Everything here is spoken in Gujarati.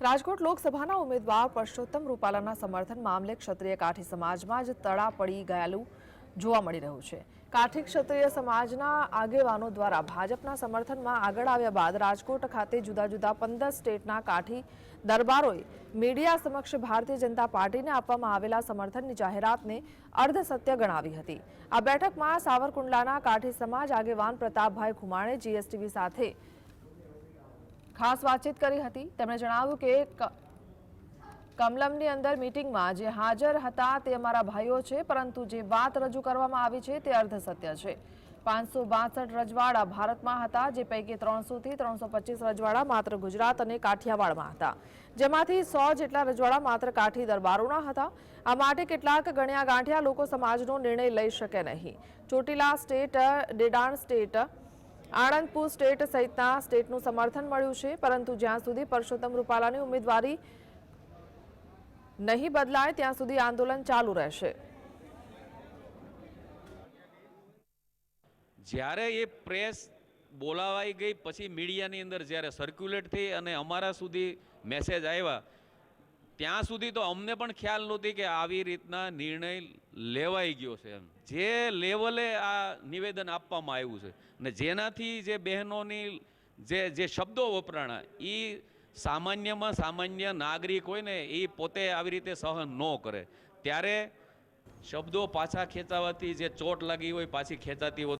રાજકોટ લોકસભાના ઉમેદવાર પરસોત્તમ રૂપાલાના સમર્થન મામલે ક્ષત્રિય કાઠી સમાજમાં જ તળા પડી ગયેલું જોવા મળી રહ્યું છે. કાઠી ક્ષત્રિય સમાજના આગેવાનો દ્વારા ભાજપના સમર્થનમાં આગળ આવ્યા બાદ રાજકોટ ખાતે જુદા જુદા પંદર સ્ટેટના કાઠી દરબારોએ મીડિયા સમક્ષ ભારતીય જનતા પાર્ટીને આપવામાં આવેલા સમર્થનની જાહેરાતને અર્ધસત્ય ગણાવી હતી. આ બેઠકમાં સાવરકુંડલાના કાઠી સમાજ આગેવાન પ્રતાપભાઈ ખુમાણે, જીએસટીવી સાથે ખાસ વાતચીત કરી હતી. તેમણે જણાવ્યું કે કમલમની અંદર મીટિંગમાં જે હાજર હતા તે અમારા ભાઈઓ છે, પરંતુ જે વાત રજૂ કરવામાં આવી છે તે અર્ધસત્ય છે. પાંચસો બાસઠ રજવાડા ભારતમાં હતા, જે પૈકી ત્રણસોથી ત્રણસો પચીસ રજવાડા માત્ર ગુજરાત અને કાઠિયાવાડમાં હતા. જેમાંથી સો જેટલા રજવાડા માત્ર કાઠી દરબારોના હતા. આ માટે કેટલાક ગણ્યા ગાંઠ્યા લોકો સમાજનો નિર્ણય લઈ શકે નહીં. Chotila state, Dedan state Anandpur state સહિતના સ્ટેટનું સમર્થન મળ્યું છે, પરંતુ જ્યાં સુધી પરસોત્તમ રૂપાલાની ઉમેદવારી નહીં બદલાય, ત્યાં સુધી આંદોલન ચાલુ રહેશે. જ્યારે એ પ્રેસ બોલાવાઈ ગઈ, પછી મીડિયાની અંદર જ્યારે સર્ક્યુલેટ થઈ અને અમારા સુધી મેસેજ આવ્યા ત્યાં સુધી તો અમને પણ ખ્યાલ નહોતી કે આવી રીતના નિર્ણય લેવાઈ ગયો છે એમ. જે લેવલે આ નિવેદન આપવામાં આવ્યું છે અને જેનાથી જે બહેનોની જે જે શબ્દો વપરાણા એ સામાન્યમાં સામાન્ય નાગરિક હોય ને એ પોતે આવી રીતે સહન ન કરે. ત્યારે શબ્દો પાછા ખેંચાવાથી જે ચોટ લાગી હોય, પાછી ખેંચાતી હોય